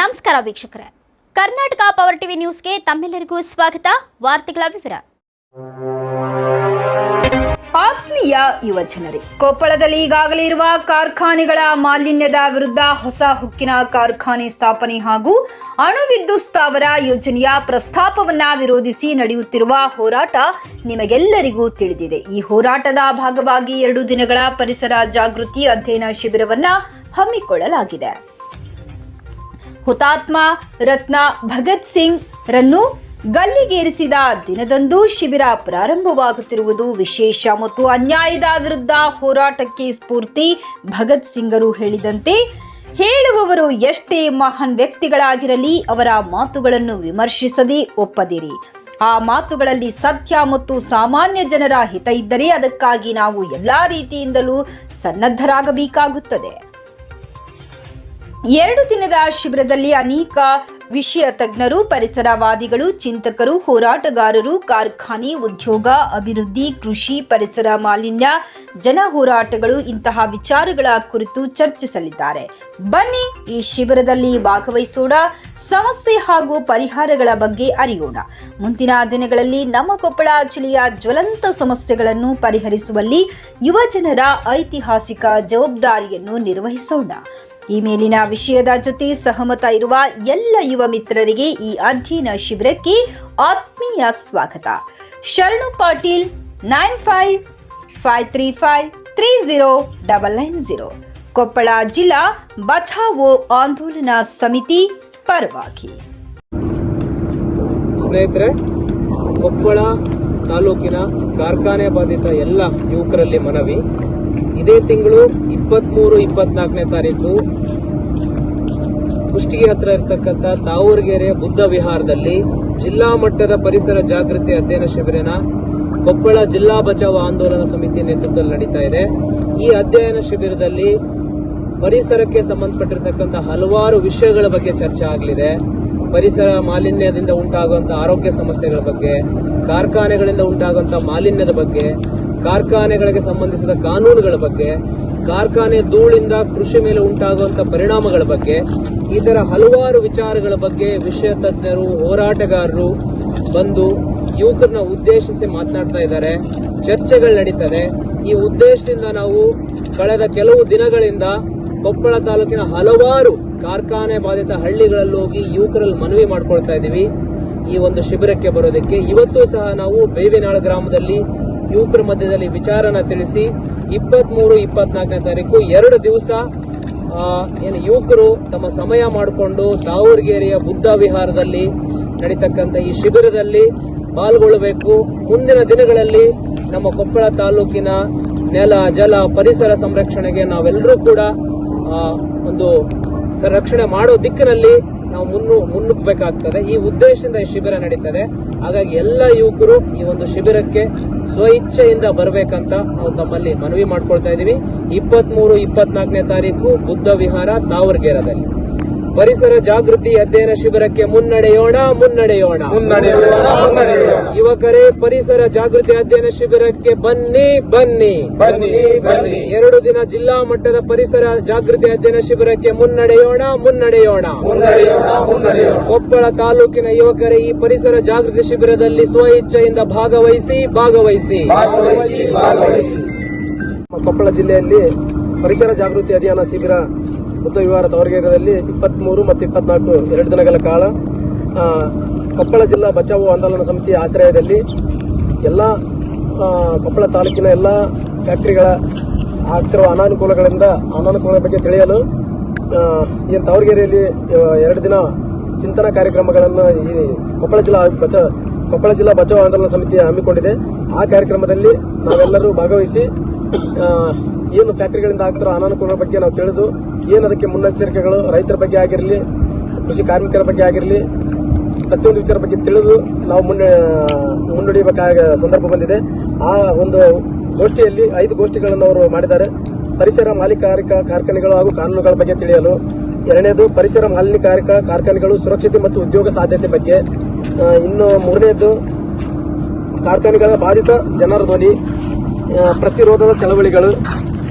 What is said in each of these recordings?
ನಮಸ್ಕಾರ ವೀಕ್ಷಕರೇ. Karnataka power TV ನ್ಯೂಸ್ಗೆ ತಮ್ಮೆಲ್ಲರಿಗೂ ಸ್ವಾಗತ. ವಾರ್ತೆಗಳ ವಿವರ. ಆತ್ಮೀಯ ಯುವ ಜನರೇ, ಕೊಪ್ಪಳದಲ್ಲಿ ಈಗಾಗಲೇ ಇರುವ ಕಾರ್ಖಾನೆಗಳ ಮಾಲಿನ್ಯದ ವಿರುದ್ಧ ಹೊಸ ಹುಕ್ಕಿನ ಕಾರ್ಖಾನೆ ಸ್ಥಾಪನೆ ಹಾಗೂ ಅಣು ವಿದ್ಯುತ್ ಸ್ಥಾವರ ಯೋಜನೆಯ ಪ್ರಸ್ತಾಪವನ್ನ ವಿರೋಧಿಸಿ ನಡೆಯುತ್ತಿರುವ ಹೋರಾಟ ನಿಮಗೆಲ್ಲರಿಗೂ ತಿಳಿದಿದೆ. ಈ ಹೋರಾಟದ ಭಾಗವಾಗಿ ಎರಡು ದಿನಗಳ ಪರಿಸರ ಜಾಗೃತಿ ಅಧ್ಯಯನ ಶಿಬಿರವನ್ನ ಹಮ್ಮಿಕೊಳ್ಳಲಾಗಿದೆ. ಹುತಾತ್ಮ ರತ್ನ ಭಗತ್ ಸಿಂಗ್ ರನ್ನು ಗಲ್ಲಿಗೇರಿಸಿದ ದಿನದಂದು ಶಿಬಿರ ಪ್ರಾರಂಭವಾಗುತ್ತಿರುವುದು ವಿಶೇಷ ಮತ್ತು ಅನ್ಯಾಯದ ವಿರುದ್ಧ ಹೋರಾಟಕ್ಕೆ ಸ್ಫೂರ್ತಿ ಭಗತ್ ಸಿಂಗರು ಹೇಳಿದಂತೆ ಹೇಳುವವರು ಎಷ್ಟೇ ಮಹಾನ್ ವ್ಯಕ್ತಿಗಳಾಗಿರಲಿ, ಅವರ ಮಾತುಗಳನ್ನು ವಿಮರ್ಶಿಸದೆ ಒಪ್ಪದಿರಿ. ಆ ಮಾತುಗಳಲ್ಲಿ ಸತ್ಯ ಮತ್ತು ಸಾಮಾನ್ಯ ಜನರ ಹಿತ ಇದ್ದರೆ ಅದಕ್ಕಾಗಿ ನಾವು ಎಲ್ಲ ರೀತಿಯಿಂದಲೂ ಸನ್ನದ್ಧರಾಗಬೇಕಾಗುತ್ತದೆ. ಎರಡು ದಿನದ ಶಿಬಿರದಲ್ಲಿ ಅನೇಕ ವಿಷಯ ತಜ್ಞರು, ಪರಿಸರವಾದಿಗಳು, ಚಿಂತಕರು, ಹೋರಾಟಗಾರರು, ಕಾರ್ಖಾನೆ ಉದ್ಯೋಗ, ಅಭಿವೃದ್ಧಿ, ಕೃಷಿ, ಪರಿಸರ ಮಾಲಿನ್ಯ, ಜನ ಹೋರಾಟಗಳು ಇಂತಹ ವಿಚಾರಗಳ ಕುರಿತು ಚರ್ಚಿಸಲಿದ್ದಾರೆ. ಬನ್ನಿ ಈ ಶಿಬಿರದಲ್ಲಿ ಭಾಗವಹಿಸೋಣ. ಸಮಸ್ಯೆ ಹಾಗೂ ಪರಿಹಾರಗಳ ಬಗ್ಗೆ ಅರಿಯೋಣ. ಮುಂದಿನ ದಿನಗಳಲ್ಲಿ ನಮ್ಮ ಕೊಪ್ಪಳ ಜಿಲ್ಲೆಯ ಜ್ವಲಂತ ಸಮಸ್ಯೆಗಳನ್ನು ಪರಿಹರಿಸುವಲ್ಲಿ ಯುವಜನರ ಐತಿಹಾಸಿಕ ಜವಾಬ್ದಾರಿಯನ್ನು ನಿರ್ವಹಿಸೋಣ. ಈ ಮೇಲಿನ ವಿಷಯದ ಜೊತೆ ಸಹಮತ ಇರುವ ಎಲ್ಲ ಯುವ ಮಿತ್ರರಿಗೆ ಈ ಅಧ್ಯಯನ ಶಿಬಿರಕ್ಕೆ ಆತ್ಮೀಯ ಸ್ವಾಗತ. Sharanu Patil nine five five three five three zero double nine zero Koppal ಜಿಲ್ಲಾ ಬಚಾವೋ ಆಂದೋಲನ ಸಮಿತಿ ಪರವಾಗಿ. ಸ್ನೇಹಿತರೆ, ಕೊಪ್ಪಳ ತಾಲೂಕಿನ ಕಾರ್ಖಾನೆ ಬಾಧಿತ ಎಲ್ಲ ಯುವಕರಲ್ಲಿ ಮನವಿ. ಇದೇ ತಿಂಗಳು ಇಪ್ಪತ್ತ್ಮೂರು ಇಪ್ಪತ್ನಾಲ್ಕನೇ ತಾರೀಕು ಕುಷ್ಟಗಿ ಹತ್ರ ಇರತಕ್ಕಂಥ ತಾವೂರ್ಗೆರೆ ಬುದ್ಧ ವಿಹಾರದಲ್ಲಿ ಜಿಲ್ಲಾ ಮಟ್ಟದ ಪರಿಸರ ಜಾಗೃತಿ ಅಧ್ಯಯನ ಶಿಬಿರನ ಕೊಪ್ಪಳ ಜಿಲ್ಲಾ ಬಚಾವ್ ಆಂದೋಲನ ಸಮಿತಿ ನೇತೃತ್ವದಲ್ಲಿ ನಡೀತಾ ಇದೆ. ಈ ಅಧ್ಯಯನ ಶಿಬಿರದಲ್ಲಿ ಪರಿಸರಕ್ಕೆ ಸಂಬಂಧಪಟ್ಟಿರತಕ್ಕಂಥ ಹಲವಾರು ವಿಷಯಗಳ ಬಗ್ಗೆ ಚರ್ಚೆ ಆಗಲಿದೆ. ಪರಿಸರ ಮಾಲಿನ್ಯದಿಂದ ಉಂಟಾಗುವಂಥ ಆರೋಗ್ಯ ಸಮಸ್ಯೆಗಳ ಬಗ್ಗೆ, ಕಾರ್ಖಾನೆಗಳಿಂದ ಉಂಟಾಗುವಂಥ ಮಾಲಿನ್ಯದ ಬಗ್ಗೆ ಕಾರ್ಖಾನೆಗಳಿಗೆ ಸಂಬಂಧಿಸಿದ ಕಾನೂನುಗಳ ಬಗ್ಗೆ, ಕಾರ್ಖಾನೆ ಧೂಳಿಂದ ಕೃಷಿ ಮೇಲೆ ಉಂಟಾಗುವಂಥ ಪರಿಣಾಮಗಳ ಬಗ್ಗೆ ಈ ತರ ಹಲವಾರು ವಿಚಾರಗಳ ಬಗ್ಗೆ ವಿಷಯ ತಜ್ಞರು, ಹೋರಾಟಗಾರರು ಬಂದು ಯುವಕರನ್ನ ಉದ್ದೇಶಿಸಿ ಮಾತನಾಡ್ತಾ ಇದ್ದಾರೆ. ಚರ್ಚೆಗಳು ನಡೀತದೆ. ಈ ಉದ್ದೇಶದಿಂದ ನಾವು ಕಳೆದ ಕೆಲವು ದಿನಗಳಿಂದ ಕೊಪ್ಪಳ ತಾಲೂಕಿನ ಹಲವಾರು ಕಾರ್ಖಾನೆ ಬಾಧಿತ ಹಳ್ಳಿಗಳಲ್ಲಿ ಹೋಗಿ ಯುವಕರಲ್ಲಿ ಮನವಿ ಮಾಡ್ಕೊಳ್ತಾ ಇದ್ದೀವಿ. ಈ ಒಂದು ಶಿಬಿರಕ್ಕೆ ಬರೋದಕ್ಕೆ. ಇವತ್ತು ಸಹ ನಾವು ಬೇವಿನಾಳ ಗ್ರಾಮದಲ್ಲಿ ಯುವಕರ ಮಧ್ಯದಲ್ಲಿ ವಿಚಾರನ ತಿಳಿಸಿ ಇಪ್ಪತ್ಮೂರು, ಇಪ್ಪತ್ನಾಲ್ಕನೇ ತಾರೀಕು ಎರಡು ದಿವಸ ಏನು ಯುವಕರು ತಮ್ಮ ಸಮಯ ಮಾಡಿಕೊಂಡು ದಾವಣಗೆರೆಯ ಬುದ್ಧ ವಿಹಾರದಲ್ಲಿ ನಡೀತಕ್ಕಂಥ ಈ ಶಿಬಿರದಲ್ಲಿ ಪಾಲ್ಗೊಳ್ಳಬೇಕು. ಮುಂದಿನ ದಿನಗಳಲ್ಲಿ ನಮ್ಮ ಕೊಪ್ಪಳ ತಾಲೂಕಿನ ನೆಲ, ಜಲ ಪರಿಸರ ಸಂರಕ್ಷಣೆಗೆ ನಾವೆಲ್ಲರೂ ಕೂಡ ಒಂದು ಸಂರಕ್ಷಣೆ ಮಾಡೋ ದಿಕ್ಕಿನಲ್ಲಿ ನಾವು ಮುನ್ನು, ಮುನ್ನುಗ್ಗಬೇಕಾಗ್ತದೆ. ಈ ಉದ್ದೇಶದಿಂದ ಈ ಶಿಬಿರ ನಡೀತದೆ. ಹಾಗಾಗಿ ಎಲ್ಲ ಯುವಕರು ಈ ಒಂದು ಶಿಬಿರಕ್ಕೆ ಸ್ವಇಚ್ಛೆಯಿಂದ ಬರಬೇಕಂತ ನಾವು ತಮ್ಮಲ್ಲಿ ಮನವಿ ಮಾಡ್ಕೊಳ್ತಾ ಇದ್ದೀವಿ. ಇಪ್ಪತ್ಮೂರು, ಇಪ್ಪತ್ನಾಲ್ಕನೇ ತಾರೀಕು ಬುದ್ಧ ವಿಹಾರ ತಾವರ್ಗೇರದಲ್ಲಿ ಪರಿಸರ ಜಾಗೃತಿ ಅಧ್ಯಯನ ಶಿಬಿರಕ್ಕೆ ಮುನ್ನಡೆಯೋಣ ಮುನ್ನಡೆಯೋಣ. ಯುವಕರೇ ಪರಿಸರ ಜಾಗೃತಿ ಅಧ್ಯಯನ ಶಿಬಿರಕ್ಕೆ ಬನ್ನಿ ಬನ್ನಿ. ಬನ್ನಿ ಬನ್ನಿ. ಎರಡು ದಿನ ಜಿಲ್ಲಾ ಮಟ್ಟದ ಪರಿಸರ ಜಾಗೃತಿ ಅಧ್ಯಯನ ಶಿಬಿರಕ್ಕೆ ಮುನ್ನಡೆಯೋಣ ಮುನ್ನಡೆಯೋಣ. ಕೊಪ್ಪಳ ತಾಲೂಕಿನ ಯುವಕರೇ ಈ ಪರಿಸರ ಜಾಗೃತಿ ಶಿಬಿರದಲ್ಲಿ ಸ್ವಇಚ್ಛೆಯಿಂದ ಭಾಗವಹಿಸಿ ಭಾಗವಹಿಸಿ. ಭಾಗವಹಿಸಿ ಭಾಗವಹಿಸಿ. ಕೊಪ್ಪಳ ಜಿಲ್ಲೆಯಲ್ಲಿ ಪರಿಸರ ಜಾಗೃತಿ ಅಧ್ಯಯನ ಶಿಬಿರ ಬುದ್ಧ ವಿಹಾರ ತವರಗೇರದಲ್ಲಿ ಇಪ್ಪತ್ತ್ಮೂರು ಮತ್ತು ಇಪ್ಪತ್ನಾಲ್ಕು ಎರಡು ದಿನಗಳ ಕಾಲ ಕೊಪ್ಪಳ ಜಿಲ್ಲಾ ಬಚಾವು ಆಂದೋಲನ ಸಮಿತಿ ಆಶ್ರಯದಲ್ಲಿ ಎಲ್ಲ ಕೊಪ್ಪಳ ತಾಲೂಕಿನ ಎಲ್ಲ ಫ್ಯಾಕ್ಟ್ರಿಗಳ ಆಗ್ತಿರುವ ಅನಾನುಕೂಲಗಳಿಂದ, ಅನಾನುಕೂಲಗಳ ಬಗ್ಗೆ ತಿಳಿಯಲು ಈ ತಾವರಗೆರೆಯಲ್ಲಿ ಎರಡು ದಿನ ಚಿಂತನಾ ಕಾರ್ಯಕ್ರಮಗಳನ್ನು ಈ ಕೊಪ್ಪಳ ಜಿಲ್ಲಾ ಬಚ, ಕೊಪ್ಪಳ ಜಿಲ್ಲಾ ಬಚಾವ್ ಆಂದೋಲನ ಸಮಿತಿ ಹಮ್ಮಿಕೊಂಡಿದೆ. ಆ ಕಾರ್ಯಕ್ರಮದಲ್ಲಿ ನಾವೆಲ್ಲರೂ ಭಾಗವಹಿಸಿ ಏನು ಫ್ಯಾಕ್ಟರಿಗಳಿಂದ ಆಗ್ತಿರೋ ಅನಾನುಕೂಲಗಳ ಬಗ್ಗೆ ನಾವು ತಿಳಿದು ಏನು ಅದಕ್ಕೆ ಮುನ್ನೆಚ್ಚರಿಕೆಗಳು ರೈತರ ಬಗ್ಗೆ ಆಗಿರಲಿ, ಕೃಷಿ ಕಾರ್ಮಿಕರ ಬಗ್ಗೆ ಆಗಿರಲಿ, ಪ್ರತಿಯೊಂದು ವಿಚಾರ ಬಗ್ಗೆ ತಿಳಿದು ನಾವು ಮುನ್ನ ಮುನ್ನಡೆಯಬೇಕಾಗ ಸಂದರ್ಭ ಬಂದಿದೆ. ಆ ಒಂದು ಗೋಷ್ಠಿಯಲ್ಲಿ ಐದು ಗೋಷ್ಠಿಗಳನ್ನು ಅವರು ಮಾಡಿದ್ದಾರೆ. ಪರಿಸರ ಮಾಲೀಕಾರಿಕ ಕಾರ್ಖಾನೆಗಳು ಹಾಗೂ ಕಾನೂನುಗಳ ಬಗ್ಗೆ ತಿಳಿಯಲು, ಎರಡನೇದು ಪರಿಸರ ಮಾಲಿನ್ಯಕಾರಕ ಕಾರ್ಖಾನೆಗಳು ಸುರಕ್ಷತೆ ಮತ್ತು ಉದ್ಯೋಗ ಸಾಧ್ಯತೆ ಬಗ್ಗೆ ಇನ್ನು ಮೂರನೇದು ಕಾರ್ಖಾನೆಗಳ ಬಾಧಿತ ಜನರ ಧ್ವನಿ ಪ್ರತಿರೋಧದ ಚಳವಳಿಗಳು,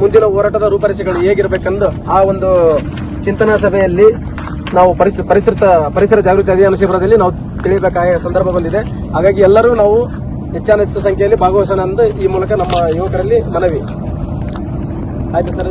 ಮುಂದಿನ ಹೋರಾಟದ ರೂಪರೇಷೆಗಳು ಹೇಗಿರಬೇಕೆಂದು ಆ ಒಂದು ಚಿಂತನಾ ಸಭೆಯಲ್ಲಿ ನಾವು ಪರಿಸರ ಪರಿಸರ ಜಾಗೃತಿ ಅಭಿಯಾನ ಶಿಬಿರದಲ್ಲಿ ನಾವು ತಿಳಿಯಬೇಕಾದ ಸಂದರ್ಭ ಬಂದಿದೆ. ಹಾಗಾಗಿ ಎಲ್ಲರೂ ನಾವು ಹೆಚ್ಚಾನ ಹೆಚ್ಚು ಸಂಖ್ಯೆಯಲ್ಲಿ ಭಾಗವಹಿಸೋಣ ಈ ಮೂಲಕ ನಮ್ಮ ಯುವಕರಲ್ಲಿ ಮನವಿ. ಆಯ್ತು ಸರ್